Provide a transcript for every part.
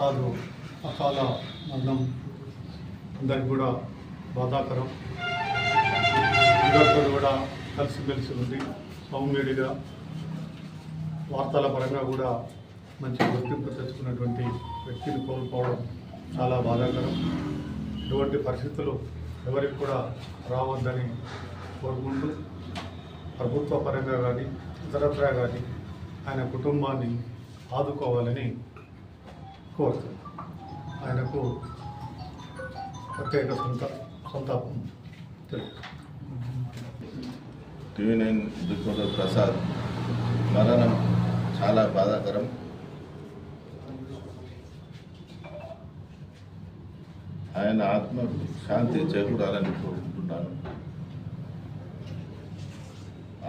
ప్రసాద్ అకాల మరణం అందరికి కూడా బాధాకరం. అందరితో కూడా కలిసిమెలిసి ఉంది సౌమ్యుడిగా వార్తల పరంగా కూడా మంచి గుర్తింపు తెచ్చుకున్నటువంటి వ్యక్తిని కోల్పోవడం చాలా బాధాకరం. ఇటువంటి పరిస్థితులు ఎవరికి కూడా రావద్దని కోరుకుంటూ ప్రభుత్వ పరంగా కానీ ఇతరత్రా కానీ ఆయన కుటుంబాన్ని ఆదుకోవాలని కోరుతుంది ఆయనకు ప్రత్యేక సంత సంతాపం టీవీ నైన్ రిపోర్టర్ ప్రసాద్ మరణం చాలా బాధాకరం. ఆయన ఆత్మ శాంతి చేకూరాలని కోరుకుంటున్నాను.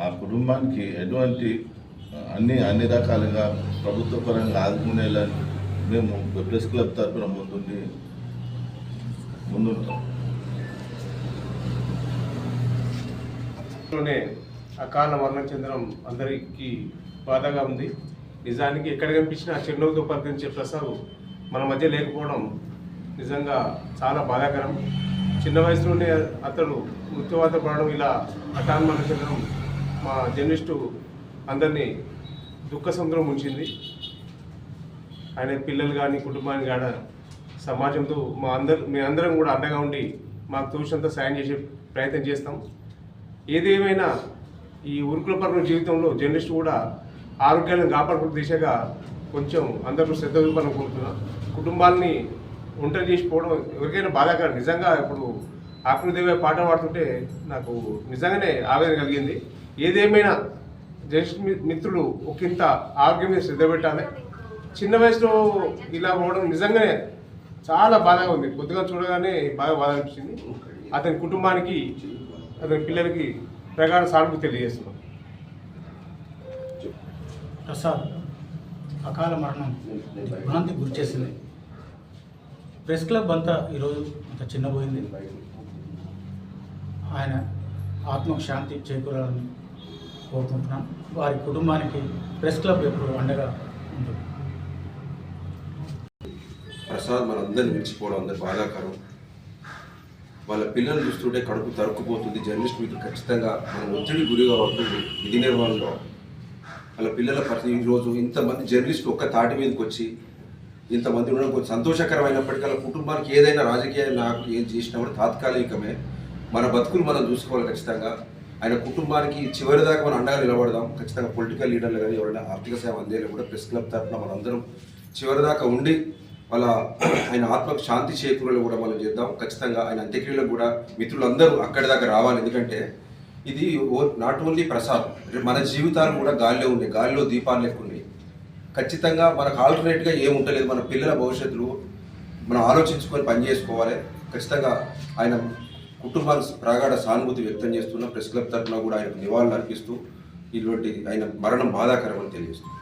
ఆ కుటుంబానికి ఎటువంటి అన్ని అన్ని రకాలుగా ప్రభుత్వ పరంగా ఆదుకునేలా మేము ప్రెస్ క్లబ్ తరఫున ముందుండి ముందుంటాం. లోనే అకాల మరణం చెందడం అందరికీ బాధగా ఉంది. నిజానికి ఎక్కడ కనిపించినా చిరునవ్వుతో పరిగణించే ప్రసాద్ మన మధ్య లేకపోవడం నిజంగా చాలా బాధాకరం. చిన్న వయసులోనే అతడు మృత్యువాత పడడం ఇలా అటాన్ మరణం చెందడం మా జర్నలిస్టు అందరినీ దుఃఖ సముద్రం ఉంచింది. ఆయన పిల్లలు కానీ కుటుంబాన్ని కానీ సమాజంతో మా అందరు మీ అందరం కూడా అండగా ఉండి మాకు తోచినంత సాయం చేసే ప్రయత్నం చేస్తాం. ఏదేమైనా ఈ ఉరుకుల పరుగుల జీవితంలో జర్నలిస్ట్ కూడా ఆరోగ్యాన్ని కాపాడుకునే దిశగా కొంచెం అందరూ శ్రద్ధ చూపాలని కోరుతున్నాం. కుటుంబాన్ని ఒంటరి చేసిపోవడం ఎవరికైనా బాధాకరం. నిజంగా ఇప్పుడు ఆకృదేవే పాట పాడుతుంటే నాకు నిజంగానే ఆవేదన కలిగింది. ఏదేమైనా జర్నలిస్ట్ మి- మిత్రులు ఒకంత ఆరోగ్యం మీద శ్రద్ధ పెట్టాలి. చిన్న వయసులో ఇలా పోవడం నిజంగానే చాలా బాధగా ఉంది. కొద్దిగా చూడగానే బాగా బాధ అనిపించింది. అతని కుటుంబానికి అతని పిల్లలకి ప్రగాఢ సానుభూతి తెలియజేస్తున్నాం. ప్రసాద్ అకాల మరణం భ్రాంతికి గురి చేసింది. ప్రెస్ క్లబ్ అంతా ఈరోజు అంత చిన్నపోయింది ఆయన ఆత్మకు శాంతి చేకూరాలని కోరుకుంటున్నాం. వారి కుటుంబానికి ప్రెస్ క్లబ్ ఎప్పుడు అండగా ఉంటుంది. ప్రసాద్ మనందరిని విడిచిపోవడం అందరి బాధాకరం. వాళ్ళ పిల్లలు చూస్తుంటే కడుపు తరుక్కుపోతుంది. జర్నలిస్ట్ మీకు ఖచ్చితంగా మనం ఒత్తిడి గురిగా అవుతుంది విధి నిర్వహణలో వాళ్ళ పిల్లల పరిస్థితి ఈరోజు ఇంతమంది జర్నలిస్ట్ ఒక్క తాటి మీదకి వచ్చి ఇంతమంది ఉండడం కొంచెం సంతోషకరమైనప్పటికీ వాళ్ళ కుటుంబానికి ఏదైనా రాజకీయ నాకు ఏం చేసినా కూడా తాత్కాలికమే. మన బతుకులు మనం చూసుకోవాలి ఖచ్చితంగా. ఆయన కుటుంబానికి చివరి దాకా మనం అండగా నిలబడదాం. ఖచ్చితంగా పొలిటికల్ లీడర్లు కానీ ఎవరైనా ఆర్థిక సేవ అందేలా కూడా ప్రెస్ క్లబ్ తరఫున మనందరం చివరి దాకా ఉండి వాళ్ళ ఆయన ఆత్మకు శాంతి చేకూరలు కూడా మనం చేద్దాం. ఖచ్చితంగా ఆయన అంత్యక్రియలకు కూడా మిత్రులందరూ అక్కడి దాకా రావాలి. ఎందుకంటే ఇది నాట్ ఓన్లీ ప్రసాద్. మన జీవితాలు కూడా గాలిలో ఉన్నాయి. గాలిలో దీపాలు లెక్క ఉన్నాయి. ఖచ్చితంగా మనకు ఆల్టర్నేట్గా ఏం ఉండలేదు. మన పిల్లల భవిష్యత్తులో మనం ఆలోచించుకొని పని చేసుకోవాలి. ఖచ్చితంగా ఆయన కుటుంబానికి ప్రగాఢ సానుభూతి వ్యక్తం చేస్తున్న ప్రెస్ క్లబ్ తరఫున కూడా ఆయనకు నివాళులు అర్పిస్తూ ఇటువంటి ఆయన మరణం బాధాకరమని తెలియజేస్తుంది